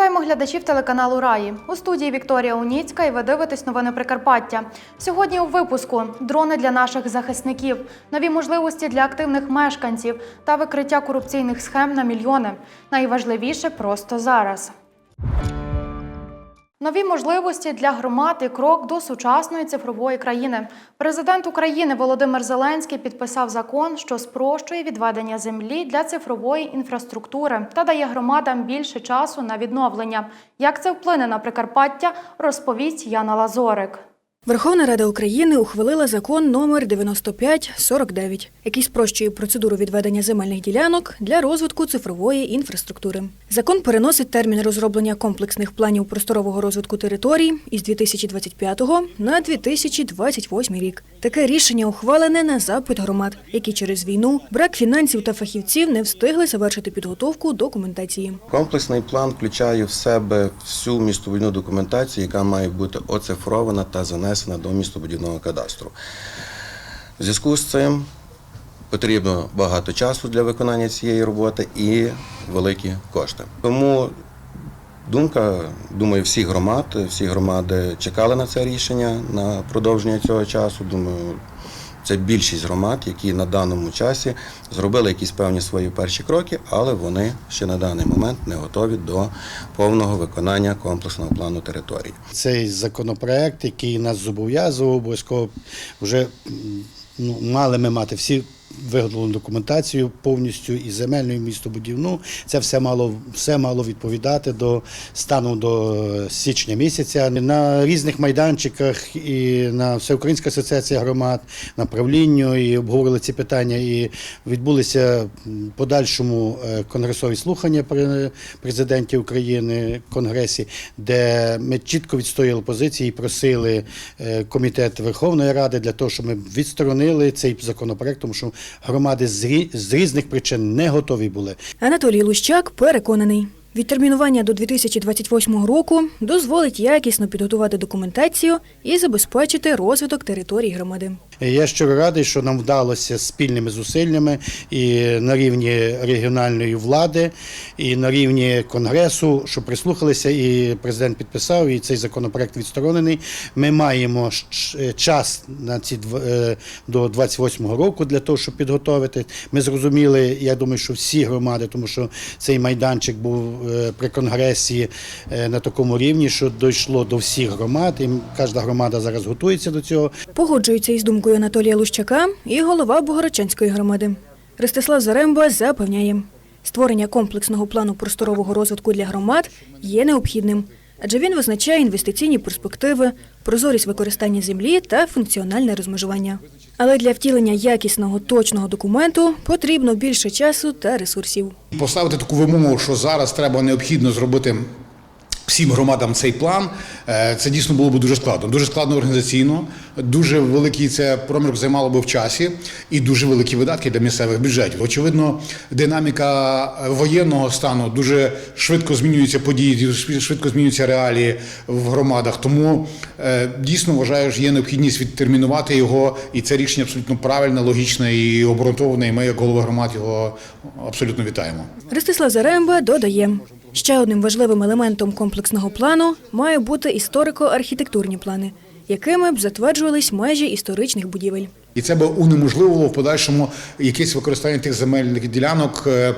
Вітаємо глядачів телеканалу Раї. У студії Вікторія Уніцька і ви дивитесь новини Прикарпаття. Сьогодні у випуску дрони для наших захисників, нові можливості для активних мешканців та викриття корупційних схем на мільйони. Найважливіше просто зараз. Нові можливості для громад і крок до сучасної цифрової країни. Президент України Володимир Зеленський підписав закон, що спрощує відведення землі для цифрової інфраструктури та дає громадам більше часу на відновлення. Як це вплине на Прикарпаття, розповість Яна Лазорик. Верховна Рада України ухвалила закон номер 9549, який спрощує процедуру відведення земельних ділянок для розвитку цифрової інфраструктури. Закон переносить термін розроблення комплексних планів просторового розвитку територій із 2025 на 2028 рік. Таке рішення ухвалене на запит громад, які через війну, брак фінансів та фахівців не встигли завершити підготовку документації. Комплексний план включає в себе всю містобудівну документацію, яка має бути оцифрована та занесена до містобудівного кадастру. В зв'язку з цим потрібно багато часу для виконання цієї роботи і великі кошти. Тому думка, думаю, всіх громад, всі громади чекали на це рішення на продовження цього часу. Думаю, це більшість громад, які на даному часі зробили якісь певні свої перші кроки, але вони ще на даний момент не готові до повного виконання комплексного плану території. Цей законопроект, який нас зобов'язував, обов'язково вже ну, мали ми мати всі виготовлену документацію повністю і земельну, і містобудівну. Це все мало, все мало відповідати до стану до січня місяця. На різних майданчиках і на Всеукраїнська асоціація громад, на правлінню і обговорили ці питання. І відбулися подальшому е, конгресові слухання при президенті України Конгресі, де ми чітко відстояли позиції і просили е, комітет Верховної Ради для того, щоб ми відсторонили цей законопроект, тому що громади з різних причин не готові були. Анатолій Лущак переконаний. Відтермінування до 2028 року дозволить якісно підготувати документацію і забезпечити розвиток територій громади. Я щиро радий, що нам вдалося спільними зусиллями і на рівні регіональної влади, і на рівні конгресу, що прислухалися, і президент підписав, і цей законопроект відсторонений. Ми маємо час на ці е, до 28 року для того, щоб підготовити. Ми зрозуміли, я думаю, що всі громади, тому що цей майданчик був е, при конгресі е, на такому рівні, що дійшло до всіх громад, і кожна громада зараз готується до цього. Погоджується із думкою Анатолія Лущака і голова Богородчанської громади. Ростислав Заремба запевняє, створення комплексного плану просторового розвитку для громад є необхідним, адже він визначає інвестиційні перспективи, прозорість використання землі та функціональне розмежування. Але для втілення якісного точного документу потрібно більше часу та ресурсів. Поставити таку вимогу, що зараз треба необхідно зробити всім громадам цей план, е, це дійсно було б дуже складно. Дуже складно організаційно, дуже великий це промірок займало би в часі і дуже великі видатки для місцевих бюджетів. Очевидно, динаміка е, воєнного стану дуже швидко змінюються події, дуже швидко змінюються реалії в громадах. Тому е, дійсно вважаю, що є необхідність відтермінувати його, і це рішення абсолютно правильне, логічне і обґрунтоване. І ми, як голови громад, його абсолютно вітаємо. Ростислав Заремба додає, ще одним важливим елементом комплексного плану має бути історико-архітектурні плани, якими б затверджувались межі історичних будівель. І це би унеможливило в подальшому якесь використання тих земельних ділянок е,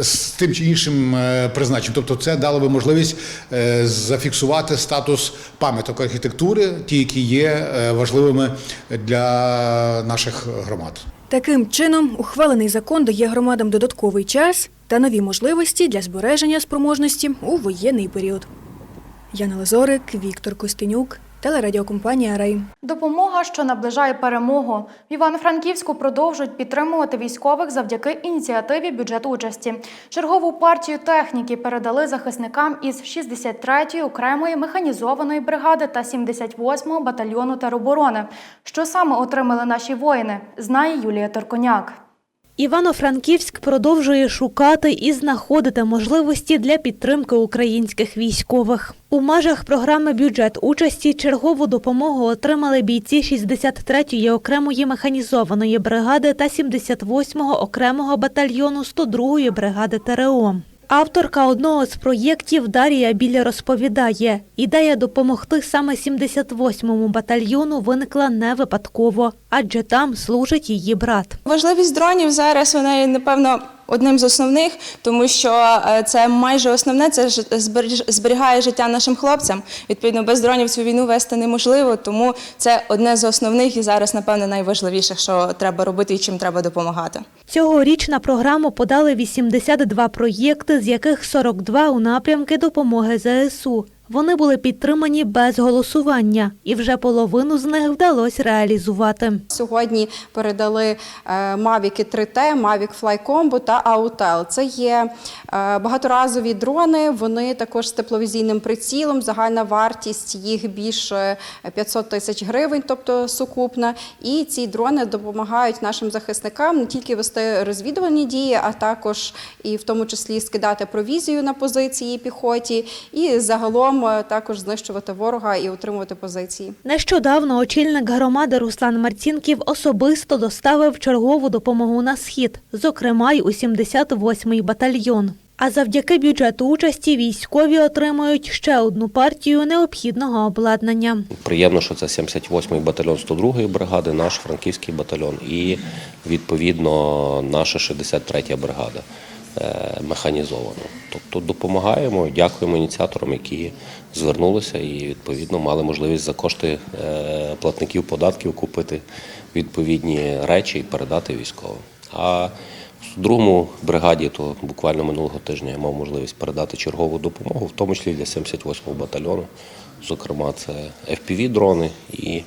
з тим чи іншим е, призначенням. Тобто, це дало би можливість е, зафіксувати статус пам'яток архітектури, ті, які є важливими для наших громад. Таким чином, ухвалений закон дає громадам додатковий час та нові можливості для збереження спроможності у воєнний період. Яна Лазорик, Віктор Костенюк, телерадіокомпанія Рай. Допомога, що наближає перемогу. В Івано-Франківську продовжують підтримувати військових завдяки ініціативі бюджет участі. Чергову партію техніки передали захисникам із 63-ї окремої механізованої бригади та 78-го батальйону тероборони. Що саме отримали наші воїни, знає Юлія Торконяк. Івано-Франківськ продовжує шукати і знаходити можливості для підтримки українських військових. У межах програми бюджет участі чергову допомогу отримали бійці 63-ї окремої механізованої бригади та 78-го окремого батальйону 102-ї бригади ТРО. Авторка одного з проєктів Дарія Біля розповідає, ідея допомогти саме 78-му батальйону виникла не випадково, адже там служить її брат. Важливість дронів зараз вона напевно одним з основних, тому що е, це майже основне, це зберігає життя нашим хлопцям. Відповідно, без дронів цю війну вести неможливо, тому це одне з основних і зараз, напевно, найважливіших, що треба робити і чим треба допомагати. Цьогоріч на програму подали 82 проєкти, з яких 42 у напрямки допомоги ЗСУ. Вони були підтримані без голосування, і вже половину з них вдалося реалізувати. Сьогодні передали е, Mavic 3T, Mavic Fly Combo та Autel. Це є е, багаторазові дрони. Вони також з тепловізійним прицілом. Загальна вартість їх більше 500 тисяч гривень, тобто сукупна. І ці дрони допомагають нашим захисникам не тільки вести розвідувальні дії, а також і в тому числі скидати провізію на позиції піхоті, і загалом е, також знищувати ворога і утримувати позиції. Нещодавно очільник громади Руслан Марцінків особисто доставив чергову допомогу на схід, зокрема й у 78-й батальйон. А завдяки бюджету участі військові отримують ще одну партію необхідного обладнання. Приємно, що це 78-й батальйон 102-ї бригади, наш франківський батальйон і відповідно наша 63-я бригада е, механізована. Тобто допомагаємо, дякуємо ініціаторам, які звернулися і відповідно мали можливість за кошти е, платників податків купити відповідні речі і передати військовим. А в другому бригаді, то буквально минулого тижня я мав можливість передати чергову допомогу, в тому числі для 78-го батальйону. Зокрема, це FPV-дрони і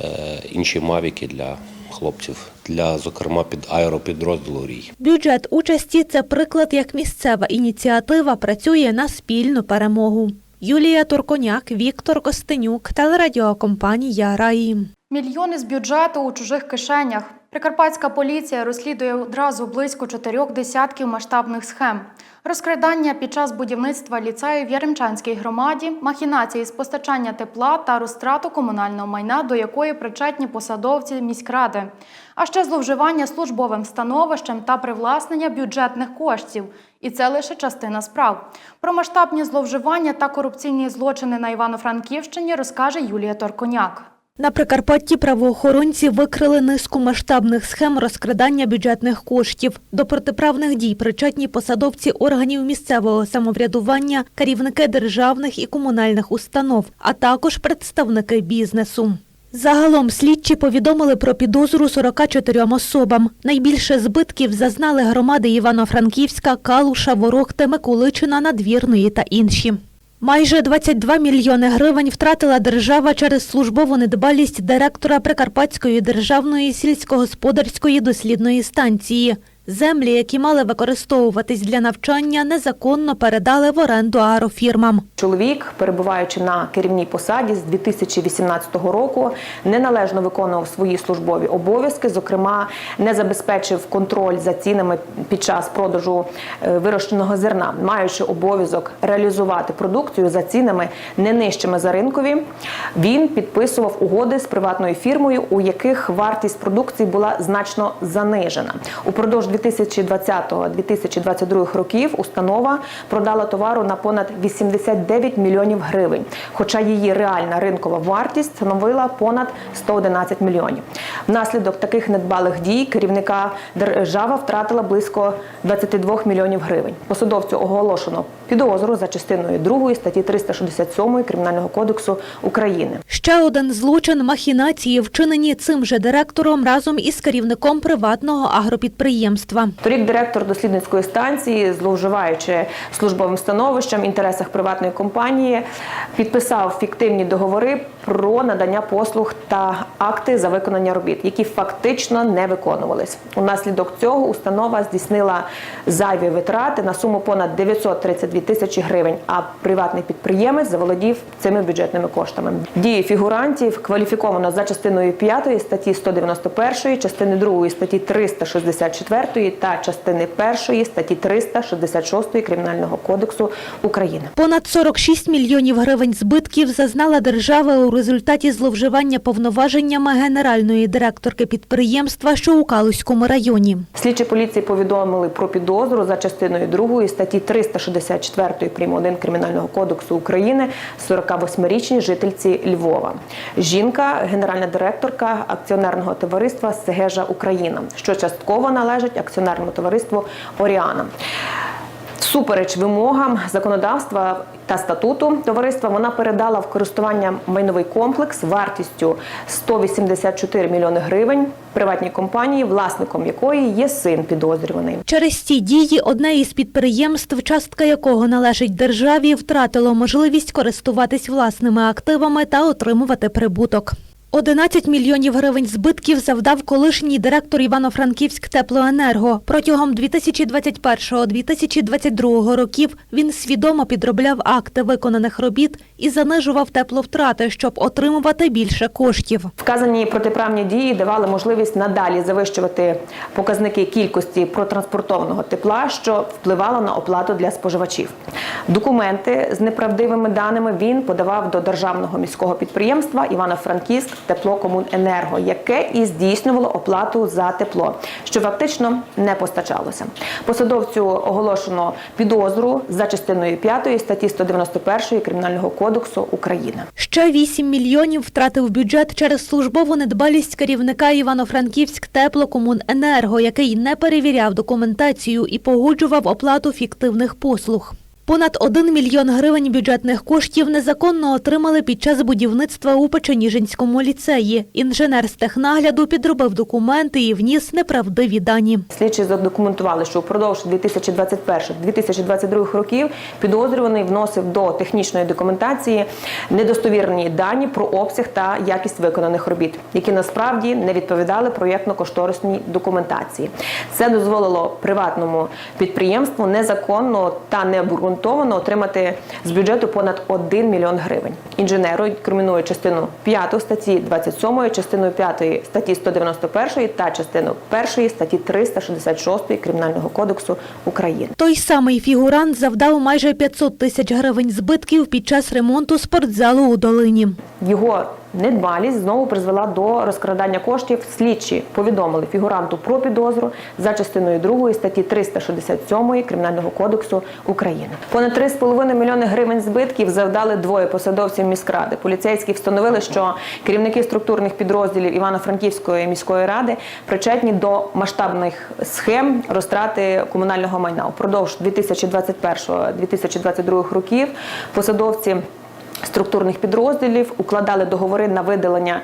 е, інші мавіки для хлопців, для, зокрема, під аеропідрозділу Рій. Бюджет участі це приклад, як місцева ініціатива працює на спільну перемогу. Юлія Турконяк, Віктор Костенюк, телерадіокомпанія Раї. Мільйони з бюджету у чужих кишенях. Прикарпатська поліція розслідує одразу близько чотирьох десятків масштабних схем. Розкрадання під час будівництва ліцею в Яремчанській громаді, махінації з постачання тепла та розтрату комунального майна, до якої причетні посадовці міськради, а ще зловживання службовим становищем та привласнення бюджетних коштів. І це лише частина справ. Про масштабні зловживання та корупційні злочини на Івано-Франківщині розкаже Юлія Торконяк. На Прикарпатті правоохоронці викрили низку масштабних схем розкрадання бюджетних коштів. До протиправних дій причетні посадовці органів місцевого самоврядування, керівники державних і комунальних установ, а також представники бізнесу. Загалом слідчі повідомили про підозру 44 особам. Найбільше збитків зазнали громади Івано-Франківська, Калуша, Ворохти, Миколичина, Надвірної та інші. Майже 22 мільйони гривень втратила держава через службову недбалість директора Прикарпатської державної сільськогосподарської дослідної станції. Землі, які мали використовуватись для навчання, незаконно передали в оренду аерофірмам. Чоловік, перебуваючи на керівній посаді з 2018 року, неналежно виконував свої службові обов'язки. Зокрема, не забезпечив контроль за цінами під час продажу е, вирощеного зерна, маючи обов'язок реалізувати продукцію за цінами не нижчими за ринкові. Він підписував угоди з приватною фірмою, у яких вартість продукції була значно занижена. Упродовж 2020-2022 років установа продала товару на понад 89 мільйонів гривень, хоча її реальна ринкова вартість становила понад 111 мільйонів. Внаслідок таких недбалих дій керівника держава втратила близько 22 мільйонів гривень. Посадовцю оголошено підозру за частиною 2 статті 367 Кримінального кодексу України. Ще один злочин махінації вчинені цим же директором разом із керівником приватного агропідприємства. Торік директор дослідницької станції, зловживаючи службовим становищем в інтересах приватної компанії, підписав фіктивні договори про надання послуг та акти за виконання робіт, які фактично не виконувались. Унаслідок цього установа здійснила зайві витрати на суму понад 932 тисячі гривень. А приватний підприємець заволодів цими бюджетними коштами. Дії фігурантів кваліфіковано за частиною 5 статті 191, частини 2 статті 364 4 та частини 1 статті 366 Кримінального кодексу України. Понад 46 мільйонів гривень збитків зазнала держава у результаті зловживання повноваженнями генеральної директорки підприємства, що у Калузькому районі. Слідчі поліції повідомили про підозру за частиною 2 статті 364 прим. 1 Кримінального кодексу України 48-річній жительці Львова. Жінка, генеральна директорка акціонерного товариства Сегежа Україна, що частково належить акціонерному товариству Оріана. Всупереч вимогам законодавства та статуту товариства вона передала в користування майновий комплекс вартістю 184 мільйони гривень приватній компанії, власником якої є син підозрюваний. Через ці дії одне із підприємств, частка якого належить державі, втратило можливість користуватись власними активами та отримувати прибуток. 11 мільйонів гривень збитків завдав колишній директор Івано-Франківськ теплоенерго. Протягом 2021-2022 років він свідомо підробляв акти виконаних робіт і занижував тепловтрати, щоб отримувати більше коштів. Вказані протиправні дії давали можливість надалі завищувати показники кількості протранспортованого тепла, що впливало на оплату для споживачів. Документи з неправдивими даними він подавав до державного міського підприємства Івано-Франківськ теплокомуненерго, яке і здійснювало оплату за тепло, що фактично не постачалося. Посадовцю оголошено підозру за частиною 5 статті 191 Кримінального кодексу України. Ще 8 мільйонів втратив бюджет через службову недбалість керівника Івано-Франківськ теплокомуненерго, який не перевіряв документацію і погоджував оплату фіктивних послуг. Понад 1 мільйон гривень бюджетних коштів незаконно отримали під час будівництва у Печеніжинському ліцеї. Інженер з технагляду підробив документи і вніс неправдиві дані. Слідчі задокументували, що впродовж 2021-2022 років підозрюваний вносив до технічної документації недостовірні дані про обсяг та якість виконаних робіт, які насправді не відповідали проєктно-кошторисній документації. Це дозволило приватному підприємству незаконно та необґрунтовано отримати з бюджету понад 1 мільйон гривень. Інженеру інкримінує частину 5 статті 27, частину 5 статті 191 та частину 1 статті 366 Кримінального кодексу України. Той самий фігурант завдав майже 500 тисяч гривень збитків під час ремонту спортзалу у долині. Його недбалість знову призвела до розкрадання коштів. Слідчі повідомили фігуранту про підозру за частиною 2 статті 367 Кримінального кодексу України. Понад 3,5 мільйони гривень збитків завдали двоє посадовців міськради. Поліцейські встановили, що керівники структурних підрозділів Івано-Франківської міської ради причетні до масштабних схем розтрати комунального майна. Упродовж 2021-2022 років посадовці структурних підрозділів укладали договори на видалення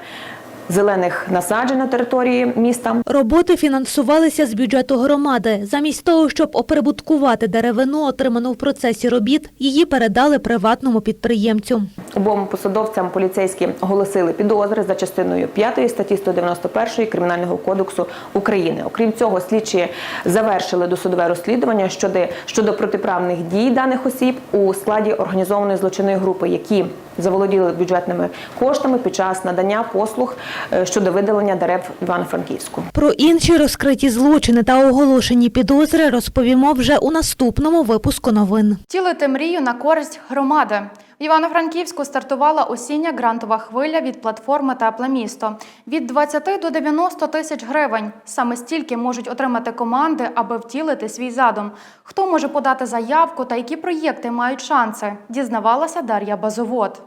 зелених насаджень на території міста. Роботи фінансувалися з бюджету громади. Замість того, щоб оприбуткувати деревину, отриману в процесі робіт, її передали приватному підприємцю. Обом посадовцям поліцейські оголосили підозри за частиною 5 статті 191 Кримінального кодексу України. Окрім цього, слідчі завершили досудове розслідування щодо, щодо протиправних дій даних осіб у складі організованої злочинної групи, які заволоділи бюджетними коштами під час надання послуг щодо видалення дерев Івано-Франківську. Про інші розкриті злочини та оголошені підозри розповімо вже у наступному випуску новин. Втілити мрію на користь громади. В Івано-Франківську стартувала осіння грантова хвиля від платформи Тепле місто від 20 до 90 тисяч гривень. Саме стільки можуть отримати команди, аби втілити свій задум. Хто може подати заявку та які проєкти мають шанси? Дізнавалася Дар'я Базовод.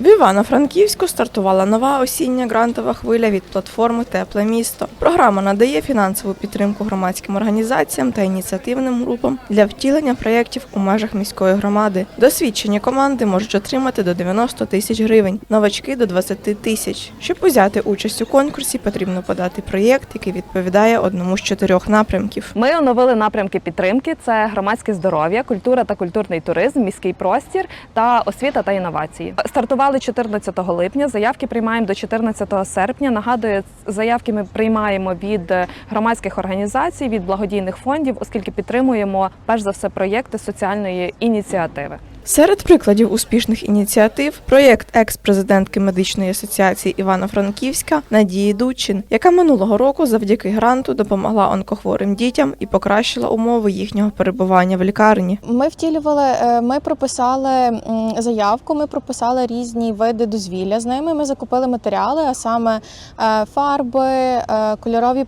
В Івано-Франківську стартувала нова осіння грантова хвиля від платформи Тепле місто. Програма надає фінансову підтримку громадським організаціям та ініціативним групам для втілення проєктів у межах міської громади. Досвідчені команди можуть отримати до 90 тисяч гривень, новачки до 20 тисяч. Щоб узяти участь у конкурсі, потрібно подати проєкт, який відповідає одному з чотирьох напрямків. Ми оновили напрямки підтримки: це громадське здоров'я, культура та культурний туризм, міський простір та освіта та інновації. Стартували 14 липня. Заявки приймаємо до 14 серпня. Нагадую, заявки ми приймаємо від е, громадських організацій, від благодійних фондів, оскільки підтримуємо перш за все проєкти соціальної ініціативи. Серед прикладів успішних ініціатив проєкт екс-президентки медичної асоціації Івано-Франківська Надії Дудчин, яка минулого року завдяки гранту допомогла онкохворим дітям і покращила умови їхнього перебування в лікарні. Ми втілювали, е, ми прописали заявку, ми прописали різні види дозвілля з ними. Ми закупили матеріали, а саме е, фарби, е, кольорові,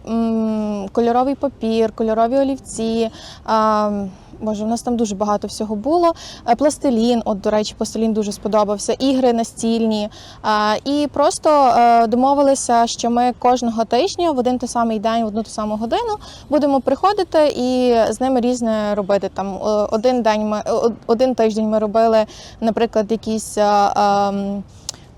кольоровий папір, кольорові олівці. Боже, у нас там дуже багато всього було. Е, Пластилін, от до речі, пластилін дуже сподобався, ігри настільні. Е, І просто е, домовилися, що ми кожного тижня в один той самий день, в одну ту саму годину будемо приходити і з ними різне робити. Там один день ми один тиждень ми робили, наприклад, якісь.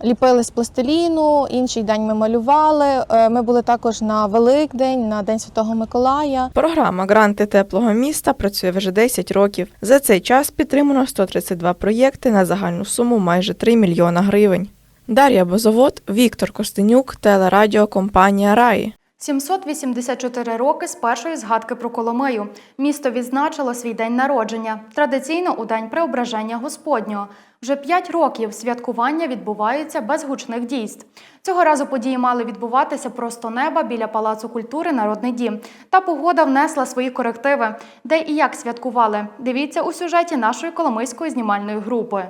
Ліпили з пластиліну, інший день ми малювали. Е, Ми були також на Великдень, на День Святого Миколая. Програма Гранти теплого міста працює вже 10 років. За цей час підтримано 132 проєкти на загальну суму майже 3 мільйона гривень. Дар'я Бозовод, Віктор Костенюк, телерадіокомпанія Раї. 784 роки з першої згадки про Коломию. Місто відзначило свій день народження. Традиційно у день преображення Господнього. Вже п'ять років святкування відбувається без гучних дійств. Цього разу події мали відбуватися просто неба біля Палацу культури Народний дім. Та погода внесла свої корективи. Де і як святкували? Дивіться у сюжеті нашої коломийської знімальної групи.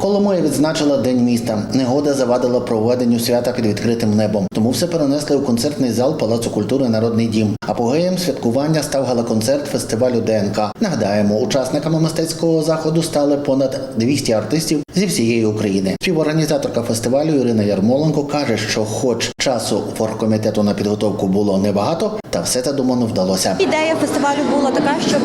Коломия відзначила День міста. Негода завадила проведенню свята під відкритим небом. Тому все перенесли у концертний зал Палацу культури Народний дім. Апогеєм святкування став галоконцерт фестивалю ДНК. Нагадаємо, учасниками мистецького заходу стали понад 200 артистів зі всієї України. Співорганізаторка фестивалю Ірина Ярмоленко каже, що, хоч часу у оргкомітету на підготовку було небагато, та все задумано вдалося. Ідея фестивалю була така, щоб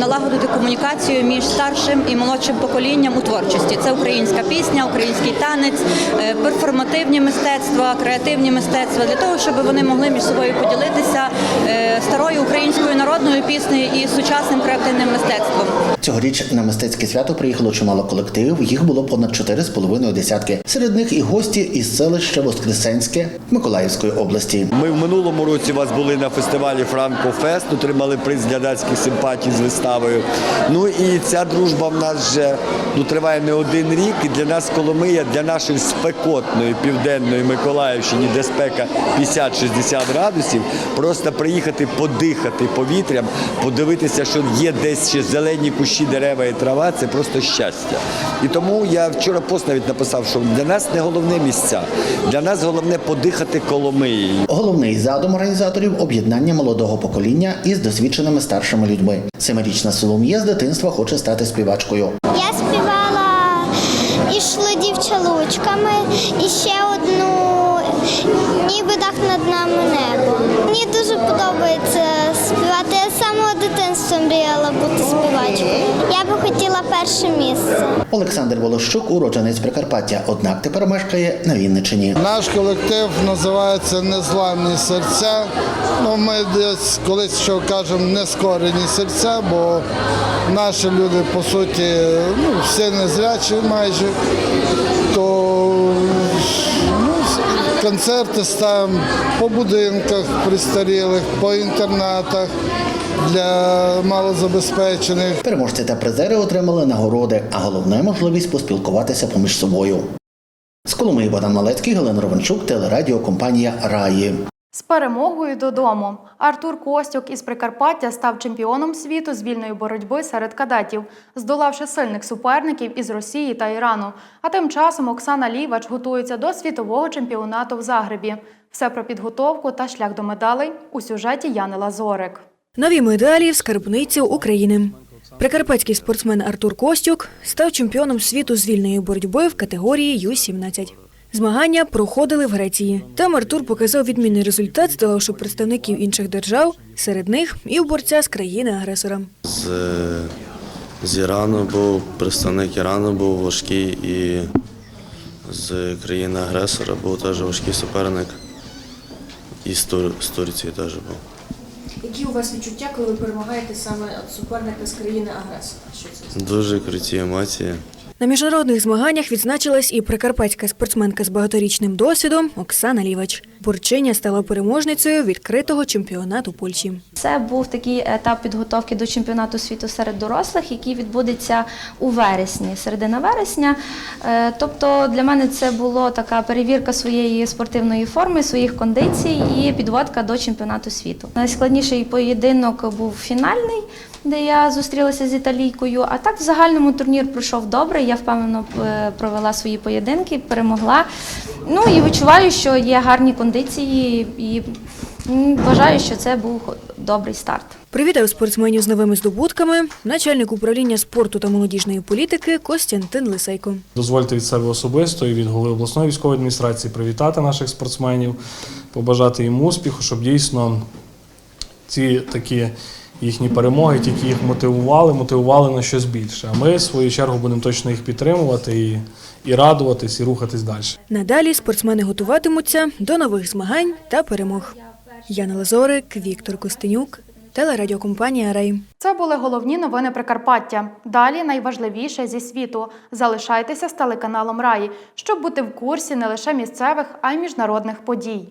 налагодити комунікацію між старшим і молодшим поколінням у творчості. Це українська пісня, український танець, е, перформативні мистецтва, креативні мистецтва для того, щоб вони могли між собою поділитися е, старою українською народною піснею і сучасним креативним мистецтвом. Цьогоріч на мистецьке свято приїхало чимало колективів. Їх було понад 4,5 десятки. Серед них і гості із селища Воскресенське Миколаївської області. Ми в минулому році у вас були на фестивалі Франко Фест, отримали приз глядацьких симпатій з виставою. Ну і ця дружба в нас вже ну, триває не один рік. І для нас Коломия, для нашої спекотної південної Миколаївщини, де спека 50-60 градусів, просто приїхати подихати повітрям, подивитися, що є десь ще зелені кущі, дерева і трава це просто щастя. І тому я вчора пост навіть написав, що для нас не головне місця, для нас головне подихати Коломиєю. Головний задум організаторів об'єднання молодого покоління із досвідченими старшими людьми. Семирічна Соломія з дитинства хоче стати співачкою. Я співала ішли дівчалучками і ще одну ніби так над нами небо. Мені дуже подобається співати. Я з самого дитинства мріяла бути співачкою. Я би хотіла перше місце. Олександр Волощук уродженець Прикарпаття, однак тепер мешкає на Вінниччині. Наш колектив називається Незламні серця. Ну, ми десь колись що кажемо нескорені серця, бо наші люди по суті ну, всі незрячі майже. Концерти ставимо по будинках пристарілих, по інтернатах для малозабезпечених. Переможці та призери отримали нагороди, а головне можливість поспілкуватися поміж собою. З Коломиї Богдан Малецький, Галина Ровенчук, телерадіокомпанія Раї. З перемогою додому. Артур Костюк із Прикарпаття став чемпіоном світу з вільної боротьби серед кадетів, здолавши сильних суперників із Росії та Ірану. А тим часом Оксана Лівач готується до світового чемпіонату в Загребі. Все про підготовку та шлях до медалей у сюжеті Яни Лазорик. Нові медалі в скарбниці України. Прикарпатський спортсмен Артур Костюк став чемпіоном світу з вільної боротьби в категорії Ю-17. Змагання проходили в Греції. Там Артур показав відмінний результат, здолавши представників інших держав, серед них і в борця з країни-агресора. З, з Ірану був представник Ірану був важкий і з країни-агресора був теж важкий суперник. І з, Тур, з Турції теж був. Які у вас відчуття, коли ви перемагаєте саме суперника з країни-агресора? Що це? Дуже круті емоції. На міжнародних змаганнях відзначилась і прикарпатська спортсменка з багаторічним досвідом Оксана Лівач. Борчиня стала переможницею відкритого чемпіонату Польщі. Це був такий етап підготовки до чемпіонату світу серед дорослих, який відбудеться у вересні, середина вересня. Е, Тобто для мене це була така перевірка своєї спортивної форми, своїх кондицій і підводка до чемпіонату світу. Найскладніший поєдинок був фінальний, де я зустрілася з італійкою. А так в загальному турнір пройшов добре. Я впевнено е, провела свої поєдинки, перемогла. Ну і відчуваю, що є гарні кондиції, і м, вважаю, що це був добрий старт. Привітав спортсменів з новими здобутками начальник управління спорту та молодіжної політики Костянтин Лисейко. Дозвольте від себе особисто і від голови обласної військової адміністрації привітати наших спортсменів, побажати їм успіху, щоб дійсно ці такі їхні перемоги тільки їх мотивували, мотивували на щось більше. А ми, в свою чергу, будемо точно їх підтримувати і, і радуватись, і рухатись далі. Надалі спортсмени готуватимуться до нових змагань та перемог. Яна Лазорик, Віктор Костенюк, телерадіокомпанія Рей. Це були головні новини Прикарпаття. Далі найважливіше зі світу. Залишайтеся з телеканалом Раї, щоб бути в курсі не лише місцевих, а й міжнародних подій.